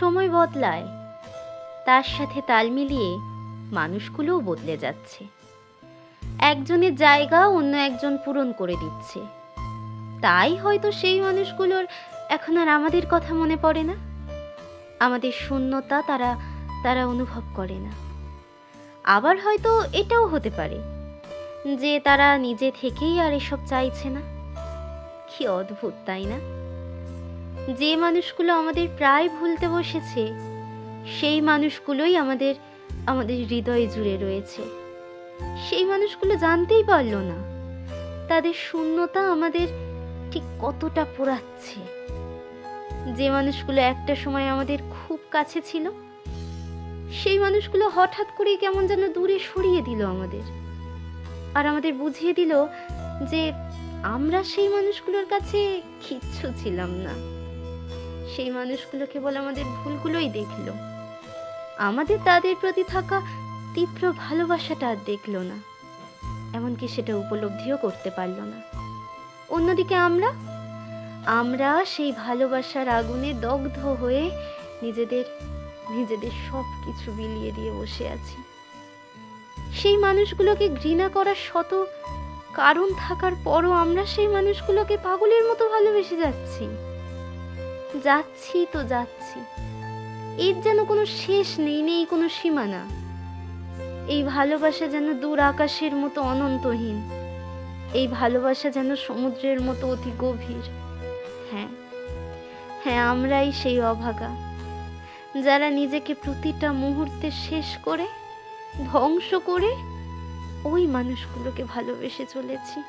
সময় বদলায়। তার সাথে তাল মিলিয়ে মানুষগুলোও বদলে যাচ্ছে। একজনের জায়গা অন্য একজন পূরণ করে দিচ্ছে। তাই হয়তো সেই মানুষগুলোর এখন আর আমাদের কথা মনে পড়ে না। আমাদের শূন্যতা তারা তারা অনুভব করে না। আবার হয়তো এটাও হতে পারে যে তারা নিজে থেকেই আর এসব চাইছে না। কি অদ্ভুত, তাই না? যে মানুষগুলো আমাদের প্রায় ভুলতে বসেছে, সেই মানুষগুলোই আমাদের আমাদের হৃদয়ে জুড়ে রয়েছে। সেই মানুষগুলো জানতেই পারল না, তাদের শূন্যতা আমাদের ঠিক কতটা পোড়াচ্ছে। যে মানুষগুলো একটা সময় আমাদের খুব কাছে ছিল, সেই মানুষগুলো হঠাৎ করে কেমন যেন দূরে সরিয়ে দিল আমাদের। আর আমাদের বুঝিয়ে দিল যে আমরা সেই মানুষগুলোর কাছে কিচ্ছু ছিলাম না। সেই মানুষগুলো কেবল আমাদের ভুলগুলোই দেখল। আমাদের তাদের প্রতি থাকা তীব্র ভালোবাসাটা আর দেখল না। এমনকি সেটা উপলব্ধিও করতে পারল না। অন্যদিকে আমরা আমরা সেই ভালোবাসার আগুনে দগ্ধ হয়ে নিজেদের নিজেদের সব কিছু বিলিয়ে দিয়ে বসে আছি। সেই মানুষগুলোকে ঘৃণা করার শত কারণ থাকার পরও আমরা সেই মানুষগুলোকে পাগলের মতো ভালোবেসে যাচ্ছি। যাচ্ছি তো যাচ্ছি। এর যেন কোনো শেষ নেই নেই কোনো সীমানা। এই ভালোবাসা যেন দূর আকাশের মতো অনন্তহীন। এই ভালোবাসা যেন সমুদ্রের মতো অতি গভীর। হ্যাঁ হ্যাঁ আমরাই সেই অভাগা। যারা নিজেকে প্রতিটা মুহূর্তে শেষ করে, ধ্বংস করে, ওই মানুষগুলোকে ভালোবেসে চলেছি।